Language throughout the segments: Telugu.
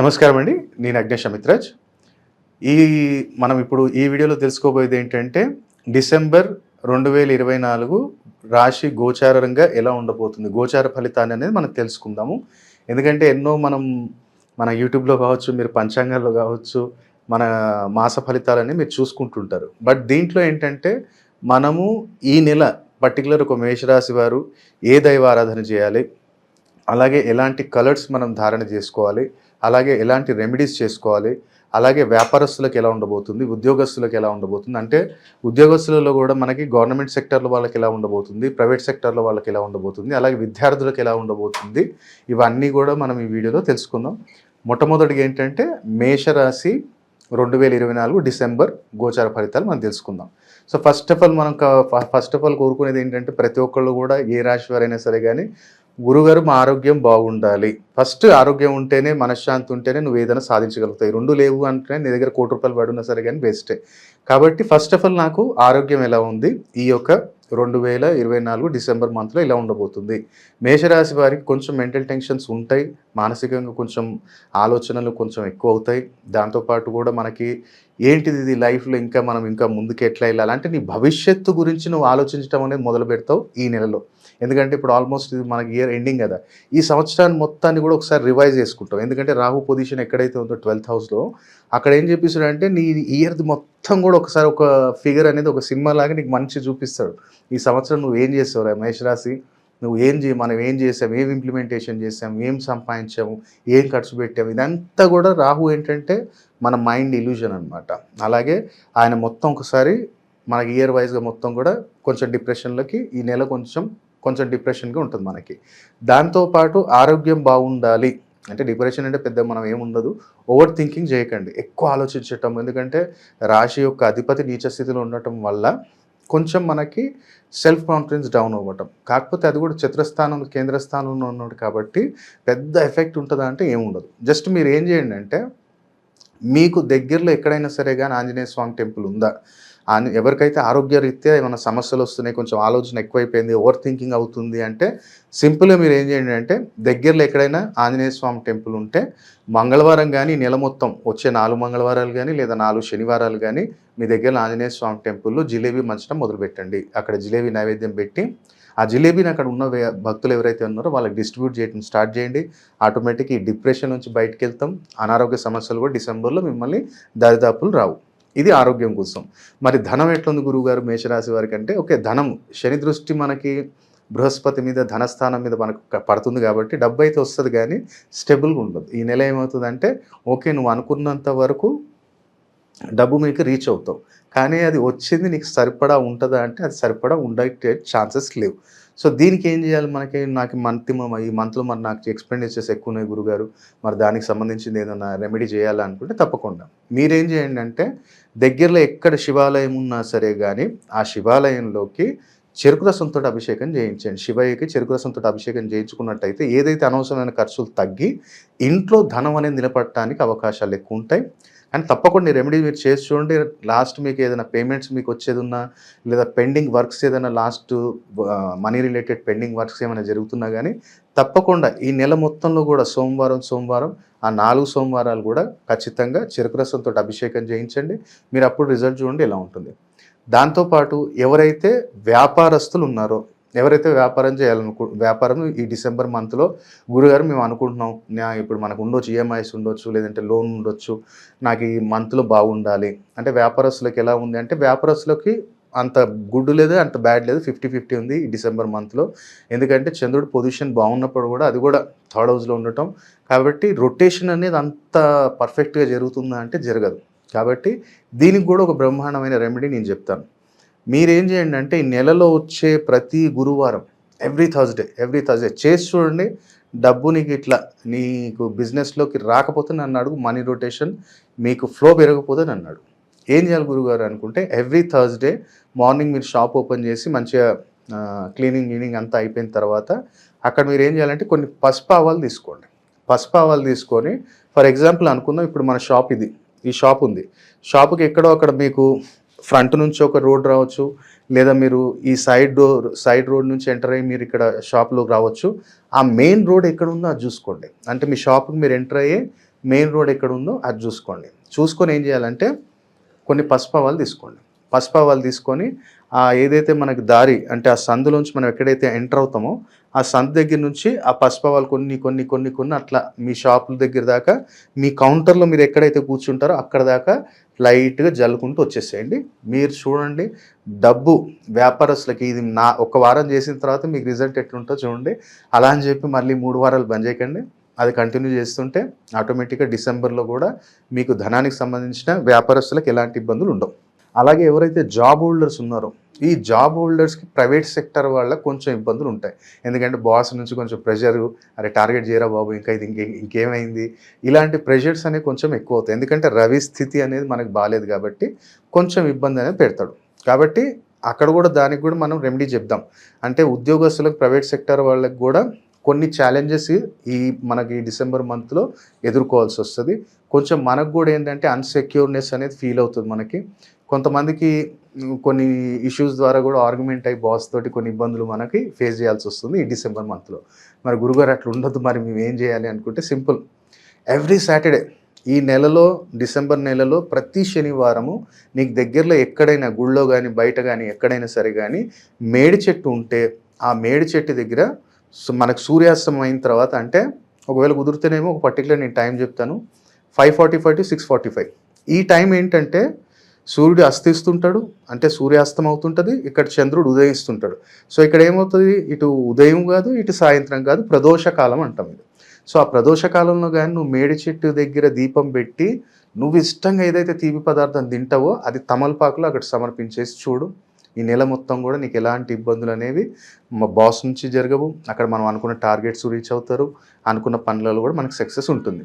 నమస్కారం అండి. నేను అగ్నేష్ అమిత్రాజ్. ఈ మనం ఇప్పుడు ఈ వీడియోలో తెలుసుకోబోయేది ఏంటంటే డిసెంబర్ రెండు వేల ఇరవై నాలుగు రాశి గోచారంగా ఎలా ఉండబోతుంది? గోచార ఫలితాన్ని అనేది మనం తెలుసుకుందాము. ఎందుకంటే ఎన్నో మనం మన యూట్యూబ్లో కావచ్చు మీరు పంచాంగాల్లో కావచ్చు మన మాస ఫలితాలని మీరు చూసుకుంటుంటారు. బట్ దీంట్లో ఏంటంటే మనము ఈ నెల పర్టికులర్ ఒక మేషరాశి వారు ఏ దైవ ఆరాధన చేయాలి? అలాగే ఎలాంటి కలర్స్ మనం ధారణ చేసుకోవాలి? అలాగే ఎలాంటి రెమెడీస్ చేసుకోవాలి? అలాగే వ్యాపారస్తులకు ఎలా ఉండబోతుంది? ఉద్యోగస్తులకు ఎలా ఉండబోతుంది? అంటే ఉద్యోగస్తులలో కూడా మనకి గవర్నమెంట్ సెక్టర్లో వాళ్ళకి ఎలా ఉండబోతుంది? ప్రైవేట్ సెక్టర్లో వాళ్ళకి ఎలా ఉండబోతుంది? అలాగే విద్యార్థులకు ఎలా ఉండబోతుంది? ఇవన్నీ కూడా మనం ఈ వీడియోలో తెలుసుకుందాం. మొట్టమొదటిగా ఏంటంటే మేషరాశి రెండు వేల ఇరవై నాలుగు డిసెంబర్ గోచార ఫలితాలు మనం తెలుసుకుందాం. సో ఫస్ట్ ఆఫ్ ఆల్ మనం ఫస్ట్ ఆఫ్ ఆల్ కోరుకునేది ఏంటంటే ప్రతి ఒక్కళ్ళు కూడా ఏ రాశి వారైనా సరే కానీ గురుగారు మా ఆరోగ్యం బాగుండాలి. ఫస్ట్ ఆరోగ్యం ఉంటేనే మనశ్శాంతి ఉంటేనే నువ్వు ఏదైనా సాధించగలుగుతావు. రెండు లేవు అంటే నీ దగ్గర కోటి రూపాయలు పడున్నా సరే కానీ బెస్టే కాబట్టి ఫస్ట్ ఆఫ్ ఆల్ నాకు ఆరోగ్యం ఎలా ఉంది? ఈ యొక్క రెండు వేల ఇరవై నాలుగు డిసెంబర్ మంత్లో ఇలా ఉండబోతుంది. మేషరాశి వారికి కొంచెం మెంటల్ టెన్షన్స్ ఉంటాయి. మానసికంగా కొంచెం ఆలోచనలు కొంచెం ఎక్కువ అవుతాయి. దాంతోపాటు కూడా మనకి ఏంటిది ఇది లైఫ్లో ఇంకా మనం ఇంకా ముందుకు ఎట్లా వెళ్ళాలి అంటే నీ భవిష్యత్తు గురించి నువ్వు ఆలోచించడం అనేది మొదలు పెడతావు ఈ నెలలో. ఎందుకంటే ఇప్పుడు ఆల్మోస్ట్ ఇది మనకి ఇయర్ ఎండింగ్ కదా. ఈ సంవత్సరాన్ని మొత్తాన్ని కూడా ఒకసారి రివైజ్ చేసుకుంటాం. ఎందుకంటే రాహు పొజిషన్ ఎక్కడైతే ఉందో ట్వెల్త్ హౌస్లో అక్కడ ఏం చెప్పిస్తాడు అంటే నీ ఇయర్ది మొత్తం కూడా ఒకసారి ఒక ఫిగర్ అనేది ఒక సినిమా లాగా నీకు మంచి చూపిస్తాడు. ఈ సంవత్సరం నువ్వు ఏం చేస్తావు మేషరాశి నువ్వు ఏం చే మనం ఏం చేసాం? ఏం ఇంప్లిమెంటేషన్ చేసాం? ఏం సంపాదించాము? ఏం ఖర్చు పెట్టాము? ఇదంతా కూడా రాహు ఏంటంటే మన మైండ్ ఇల్యూజన్ అనమాట అలాగే ఆయన మొత్తం ఒకసారి మనకి ఇయర్ వైజ్గా మొత్తం కూడా కొంచెం డిప్రెషన్లోకి ఈ నెల కొంచెం కొంచెం డిప్రెషన్గా ఉంటుంది మనకి. దాంతోపాటు ఆరోగ్యం బాగుండాలి. అంటే డిప్రెషన్ అంటే పెద్ద మనం ఏముండదు ఓవర్ థింకింగ్ చేయకండి. ఎక్కువ ఆలోచించటం. ఎందుకంటే రాశి యొక్క అధిపతి నీచ స్థితిలో ఉండటం వల్ల కొంచెం మనకి సెల్ఫ్ కాన్ఫిడెన్స్ డౌన్ అవ్వటం. కాకపోతే అది కూడా చిత్రస్థానం కేంద్రస్థానంలో ఉన్నాడు కాబట్టి పెద్ద ఎఫెక్ట్ ఉంటుందా అంటే ఏముండదు జస్ట్ మీరు ఏం చేయండి అంటే మీకు దగ్గరలో ఎక్కడైనా సరే కానీ ఆంజనేయ స్వామి టెంపుల్ ఉందా? ఎవరికైతే ఆరోగ్యరీత్యా ఏమైనా సమస్యలు వస్తున్నాయి కొంచెం ఆలోచన ఎక్కువైపోయింది ఓవర్ థింకింగ్ అవుతుంది అంటే సింపుల్గా మీరు ఏం చేయండి అంటే దగ్గరలో ఎక్కడైనా ఆంజనేయ స్వామి టెంపుల్ ఉంటే మంగళవారం కానీ నెల మొత్తం వచ్చే నాలుగు మంగళవారాలు కానీ లేదా నాలుగు శనివారాలు కానీ మీ దగ్గర ఆంజనేయ స్వామి టెంపుల్లో జిలేబీ మంచడం మొదలుపెట్టండి. అక్కడ జిలేబీ నైవేద్యం పెట్టి ఆ జిలేబీని అక్కడ ఉన్న భక్తులు ఎవరైతే ఉన్నారో వాళ్ళకి డిస్ట్రిబ్యూట్ చేయడం స్టార్ట్ చేయండి. ఆటోమేటిక్ ఈ డిప్రెషన్ నుంచి బయటకు వెళ్తాం. అనారోగ్య సమస్యలు కూడా డిసెంబర్లో మిమ్మల్ని దరిదాపులు రావు. ఇది ఆరోగ్యం కోసం. మరి ధనం ఎట్లుంది గురువు గారు మేషరాశి వారికి అంటే ఓకే ధనం. శని దృష్టి మనకి బృహస్పతి మీద ధనస్థానం మీద మనకు పడుతుంది కాబట్టి డబ్బు అయితే వస్తుంది కానీ స్టెబుల్గా ఉండదు. ఈ నెల ఏమవుతుందంటే ఓకే నువ్వు అనుకున్నంత వరకు డబ్బు మీకు రీచ్ అవుతావు. కానీ అది వచ్చింది నీకు సరిపడా ఉంటుందా అంటే అది సరిపడా ఉండే ఛాన్సెస్ లేవు. సో దీనికి ఏం చేయాలి మనకి? నాకు మంత్ ఈ మంత్లో మరి నాకు ఎక్స్పెండిచర్స్ ఎక్కువ ఉన్నాయి గురుగారు. మరి దానికి సంబంధించింది ఏదైనా రెమెడీ చేయాలనుకుంటే తప్పకుండా. మీరేం చేయండి అంటే దగ్గరలో ఎక్కడ శివాలయం ఉన్నా సరే కానీ ఆ శివాలయంలోకి చెరుకు రసంతో అభిషేకం చేయించండి. శివయ్యకి చెరుకు రసంతో అభిషేకం చేయించుకున్నట్టయితే ఏదైతే అనవసరమైన ఖర్చులు తగ్గి ఇంట్లో ధనం అనేది నిలబడటానికి అవకాశాలు ఎక్కువ ఉంటాయి. అండ్ తప్పకుండా రెమెడీ మీరు చేసి చూడండి. లాస్ట్ మీకు ఏదైనా పేమెంట్స్ మీకు వచ్చేది ఉన్నా లేదా పెండింగ్ వర్క్స్ ఏదైనా last money related pending works ఏమైనా జరుగుతున్నా కానీ తప్పకుండా ఈ నెల మొత్తంలో కూడా సోమవారం సోమవారం ఆ నాలుగు సోమవారాలు కూడా ఖచ్చితంగా చెరుకు రసంతో అభిషేకం చేయించండి. మీరు అప్పుడు రిజల్ట్ చూడండి ఎలా ఉంటుంది. దాంతోపాటు ఎవరైతే వ్యాపారస్తులు ఉన్నారో ఎవరైతే వ్యాపారం చేయాలనుకు వ్యాపారం ఈ డిసెంబర్ మంత్లో గురుగారు మేము అనుకుంటున్నాం నా ఇప్పుడు మనకు ఉండొచ్చు ఈఎంఐస్ ఉండొచ్చు లేదంటే లోన్ ఉండొచ్చు నాకు ఈ మంత్లో బాగుండాలి. అంటే వ్యాపారస్తులకు ఎలా ఉంది అంటే వ్యాపారస్తులకి అంత గుడ్ లేదు అంత బ్యాడ్ లేదు ఫిఫ్టీ ఫిఫ్టీ ఉంది ఈ డిసెంబర్ మంత్లో. ఎందుకంటే చంద్రుడు పొజిషన్ బాగున్నప్పుడు కూడా అది కూడా థర్డ్ హౌస్లో ఉండటం. కాబట్టి రొటేషన్ అనేది అంత పర్ఫెక్ట్గా జరుగుతుందా అంటే జరగదు. కాబట్టి దీనికి కూడా ఒక బ్రహ్మాండమైన రెమెడీ నేను చెప్తాను. మీరేం చేయండి అంటే ఈ నెలలో వచ్చే ప్రతి గురువారం ఎవ్రీ థర్స్డే ఎవ్రీ థర్స్డే చేసి చూడండి డబ్బు నీకు ఇట్లా నీకు బిజినెస్లోకి రాకపోతే నన్ను అడుగు మనీ రొటేషన్ మీకు ఫ్లో పెరగకపోతే నన్ను అడుగు. ఏం చేయాలి గురుగారు అనుకుంటే ఎవ్రీ థర్స్డే మార్నింగ్ మీరు షాప్ ఓపెన్ చేసి మంచిగా క్లీనింగ్ క్లీనింగ్ అంతా అయిపోయిన తర్వాత అక్కడ మీరు ఏం చేయాలంటే కొన్ని పసుపావాలు తీసుకోండి. పసుపావాలు తీసుకొని ఫర్ ఎగ్జాంపుల్ అనుకుందాం ఇప్పుడు మన షాప్ ఇది ఈ షాప్ ఉంది. షాప్కి ఎక్కడో అక్కడ మీకు ఫ్రంట్ నుంచి ఒక రోడ్ రావచ్చు లేదా మీరు ఈ సైడ్ డోర్ సైడ్ రోడ్ నుంచి ఎంటర్ అయ్యి మీరు ఇక్కడ షాప్లోకి రావచ్చు. ఆ మెయిన్ రోడ్ ఎక్కడ ఉందో అది చూసుకోండి. అంటే మీ షాప్కి మీరు ఎంటర్ అయ్యే మెయిన్ రోడ్ ఎక్కడ ఉందో అది చూసుకోండి. చూసుకొని ఏం చేయాలంటే కొన్ని పసుపవాలు తీసుకోండి. పసుపవాలు తీసుకొని ఆ ఏదైతే మనకి దారి అంటే ఆ సందులోంచి మనం ఎక్కడైతే ఎంటర్ అవుతామో ఆ సందు దగ్గర నుంచి ఆ పసుపవాలు కొన్ని కొన్ని కొన్ని కొన్ని అట్లా మీ షాపుల దగ్గర దాకా మీ కౌంటర్లో మీరు ఎక్కడైతే కూర్చుంటారో అక్కడ దాకా లైట్గా జల్లుకుంటూ వచ్చేసేయండి. మీరు చూడండి డబ్బు వ్యాపారస్తులకి ఇది నా ఒక వారం చేసిన తర్వాత మీకు రిజల్ట్ ఎట్లుంటుందో చూడండి. అలా అని చెప్పి మళ్ళీ మూడు వారాలు బంద్ చేయకండి. అది కంటిన్యూ చేస్తుంటే ఆటోమేటిక్గా డిసెంబర్లో కూడా మీకు ధనానికి సంబంధించిన వ్యాపారస్తులకు ఎలాంటి ఇబ్బందులు ఉండవు. అలాగే ఎవరైతే జాబ్ హోల్డర్స్ ఉన్నారో ఈ జాబ్ హోల్డర్స్కి ప్రైవేట్ సెక్టర్ వాళ్ళకి కొంచెం ఇబ్బందులు ఉంటాయి. ఎందుకంటే బాస్ నుంచి కొంచెం ప్రెషర్ అరే టార్గెట్ చేయరా బాబు ఇంకా ఇది ఇంకే ఇంకేమైంది? ఇలాంటి ప్రెషర్స్ అనేవి కొంచెం ఎక్కువ అవుతాయి. ఎందుకంటే రవి స్థితి అనేది మనకు బాగాలేదు కాబట్టి కొంచెం ఇబ్బంది అనేది పెడతాడు. కాబట్టి అక్కడ కూడా దానికి కూడా మనం రెమెడీ చెప్దాం. అంటే ఉద్యోగస్తులకు ప్రైవేట్ సెక్టర్ వాళ్ళకి కూడా కొన్ని ఛాలెంజెస్ ఈ మనకి డిసెంబర్ మంత్లో ఎదుర్కోవాల్సి వస్తుంది. కొంచెం మనకు కూడా ఏంటంటే అన్సెక్యూర్నెస్ అనేది ఫీల్ అవుతుంది మనకి. కొంతమందికి కొన్ని ఇష్యూస్ ద్వారా కూడా ఆర్గ్యుమెంట్ అయ్యి బాస్ తోటి కొన్ని ఇబ్బందులు మనకి ఫేస్ చేయాల్సి వస్తుంది ఈ డిసెంబర్ మంత్లో మరి గురుగారు అట్లా ఉండదు మరి మేము ఏం చేయాలి అనుకుంటే సింపుల్ ఎవ్రీ సాటర్డే ఈ నెలలో డిసెంబర్ నెలలో ప్రతి శనివారము నీకు దగ్గరలో ఎక్కడైనా గుళ్ళో కానీ బయట కానీ ఎక్కడైనా సరే కానీ మేడి చెట్టు ఉంటే ఆ మేడి చెట్టు దగ్గర మనకు సూర్యాస్తమయం అయిన తర్వాత అంటే ఒకవేళ కుదిరితేనేమో ఒక పర్టికులర్ నేను టైం చెప్తాను five forty five to six forty five ఈ టైం ఏంటంటే సూర్యుడు అస్తిస్తుంటాడు అంటే సూర్యాస్తం అవుతుంటుంది ఇక్కడ చంద్రుడు ఉదయిస్తుంటాడు. సో ఇక్కడ ఏమవుతుంది? ఇటు ఉదయం కాదు ఇటు సాయంత్రం కాదు ప్రదోషకాలం అంటాం ఇది. సో ఆ ప్రదోషకాలంలో కానీ నువ్వు మేడి చెట్టు దగ్గర దీపం పెట్టి నువ్వు ఇష్టంగా ఏదైతే తీపి పదార్థం తింటావో అది తమలపాకులు అక్కడ సమర్పించేసి చూడు. ఈ నెల మొత్తం కూడా నీకు ఎలాంటి ఇబ్బందులు అనేవి మా బాస్ నుంచి జరగవు. అక్కడ మనం అనుకున్న టార్గెట్స్ రీచ్ అవుతారు. అనుకున్న పనులలో కూడా మనకు సక్సెస్ ఉంటుంది.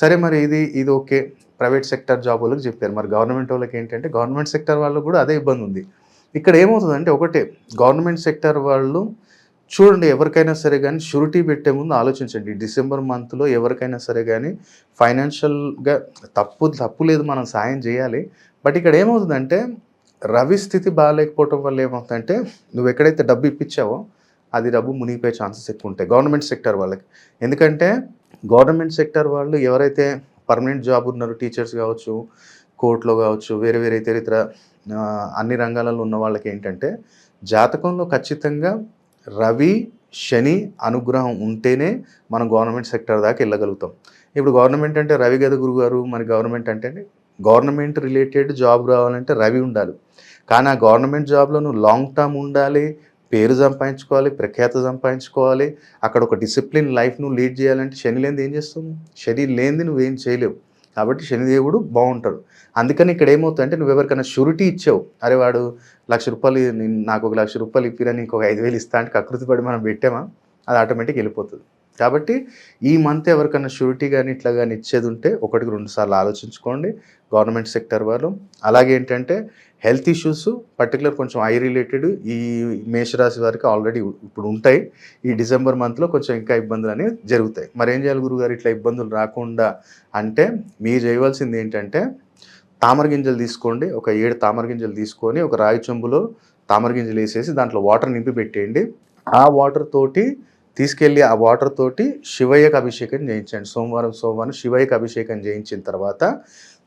సరే మరి ఇది ఇది ఓకే. ప్రైవేట్ సెక్టర్ జాబ్ వాళ్ళకి చెప్పారు. మరి గవర్నమెంట్ వాళ్ళకి ఏంటంటే గవర్నమెంట్ సెక్టర్ వాళ్ళకు కూడా అదే ఇబ్బంది ఉంది. ఇక్కడ ఏమవుతుందంటే ఒకటే గవర్నమెంట్ సెక్టర్ వాళ్ళు చూడండి ఎవరికైనా సరే కానీ షూరిటీ పెట్టే ముందు ఆలోచించండి. డిసెంబర్ మంత్లో ఎవరికైనా సరే కానీ ఫైనాన్షియల్గా తప్పు తప్పు లేదు మనం సాయం చేయాలి. బట్ ఇక్కడ ఏమవుతుందంటే రవి స్థితి బాగాలేకపోవటం వల్ల ఏమవుతుందంటే నువ్వు ఎక్కడైతే డబ్బు ఇప్పించావో అది డబ్బు మునిగిపోయే ఛాన్సెస్ ఎక్కువ ఉంటాయి గవర్నమెంట్ సెక్టర్ వాళ్ళకి. ఎందుకంటే గవర్నమెంట్ సెక్టర్ వాళ్ళు ఎవరైతే పర్మనెంట్ జాబ్ ఉన్నారు టీచర్స్ కావచ్చు కోర్టులో కావచ్చు వేరే వేరే ఇతర ఇతర అన్ని రంగాలలో ఉన్న వాళ్ళకి ఏంటంటే జాతకంలో ఖచ్చితంగా రవి శని అనుగ్రహం ఉంటేనే మనం గవర్నమెంట్ సెక్టర్ దాకా వెళ్ళగలుగుతాం. ఇప్పుడు గవర్నమెంట్ అంటే రవి గద గురువు గారు మరి గవర్నమెంట్ అంటే గవర్నమెంట్ రిలేటెడ్ జాబ్ రావాలంటే రవి ఉండాలి. కానీ ఆ గవర్నమెంట్ జాబ్లో నువ్వు లాంగ్ టర్మ్ ఉండాలి పేరు సంపాదించుకోవాలి ప్రఖ్యాత సంపాదించుకోవాలి. అక్కడ ఒక డిసిప్లిన్ లైఫ్ నువ్వు లీడ్ చేయాలంటే శని లేనిది ఏం చేస్తావు శని లేనిది నువ్వేం చేయలేవు. కాబట్టి శనిదేవుడు బాగుంటాడు. అందుకని ఇక్కడ ఏమవుతుందంటే నువ్వు ఎవరికైనా షూరిటీ ఇచ్చావు. అరే వాడు లక్ష రూపాయలు నేను- నాకు ఒక లక్ష రూపాయలు ఇప్పిరా నీకు ఒక ఐదు వేలు ఇస్తా అంటే కకృతి పడి మనం పెట్టామా? అది ఆటోమేటిక్ వెళ్ళిపోతుంది. కాబట్టి ఈ మంత్ ఎవరికైనా షూరిటీ కానీ ఇట్లా కానీ ఇచ్చేది ఉంటే ఒకటికి రెండు సార్లు ఆలోచించుకోండి. గవర్నమెంట్ సెక్టర్ వాళ్ళు. అలాగే ఏంటంటే హెల్త్ ఇష్యూస్ పర్టికులర్ కొంచెం ఐ రిలేటెడ్ ఈ మేషరాశి వారికి ఆల్రెడీ ఇప్పుడు ఉంటాయి. ఈ డిసెంబర్ మంత్లో కొంచెం ఇంకా ఇబ్బందులు అనేవి జరుగుతాయి. మరి ఏం చేయాలి గురుగారు? ఇట్లా ఇబ్బందులు రాకుండా అంటే మీరు చేయవలసింది ఏంటంటే తామర గింజలు తీసుకోండి. ఒక ఏడు తామర గింజలు తీసుకొని ఒక రాగి చెంబులో తామర గింజలు వేసేసి దాంట్లో వాటర్ నింపి పెట్టేయండి. ఆ వాటర్ తోటి తీసుకెళ్ళి ఆ వాటర్ తోటి శివయ్యకు అభిషేకం చేయించండి. సోమవారం సోమవారం శివయ్యకు అభిషేకం చేయించిన తర్వాత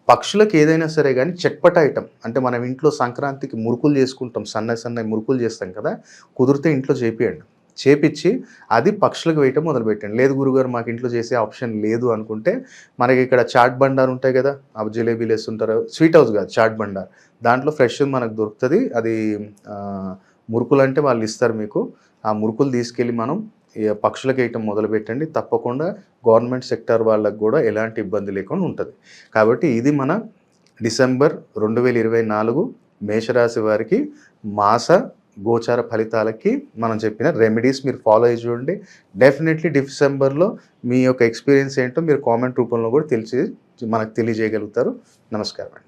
పక్షులకు ఏదైనా సరే కానీ చట్పట ఐటమ్ అంటే మనం ఇంట్లో సంక్రాంతికి మురుకులు చేసుకుంటాం సన్న సన్న మురుకులు చేస్తాం కదా కుదిరితే ఇంట్లో చేపియండి. చేపించి అది పక్షులకు వేయటం మొదలు పెట్టండి లేదు గురుగారు మాకు ఇంట్లో చేసే ఆప్షన్ లేదు అనుకుంటే మనకి ఇక్కడ చాట్ బండార్ ఉంటాయి కదా ఆ జిలేబీలు వేస్తుంటారు. స్వీట్ హౌస్ కాదు చాట్ బండార్ దాంట్లో ఫ్రెష్ మనకు దొరుకుతుంది. అది మురుకులు అంటే వాళ్ళు ఇస్తారు మీకు. ఆ మురుకులు తీసుకెళ్ళి మనం పక్షులకు వేయటం మొదలుపెట్టండి. తప్పకుండా గవర్నమెంట్ సెక్టర్ వాళ్ళకు కూడా ఎలాంటి ఇబ్బంది లేకుండా ఉంటుంది. కాబట్టి ఇది మన డిసెంబర్ రెండు వేల ఇరవై నాలుగు మేషరాశి వారికి మాస గోచార ఫలితాలకి మనం చెప్పిన రెమెడీస్ మీరు ఫాలో అయ్యి చూడండి. డెఫినెట్లీ డిసెంబర్లో మీ యొక్క ఎక్స్పీరియన్స్ ఏంటో మీరు కామెంట్ రూపంలో కూడా తెలిసి మనకు తెలియజేయగలుగుతారు. నమస్కారం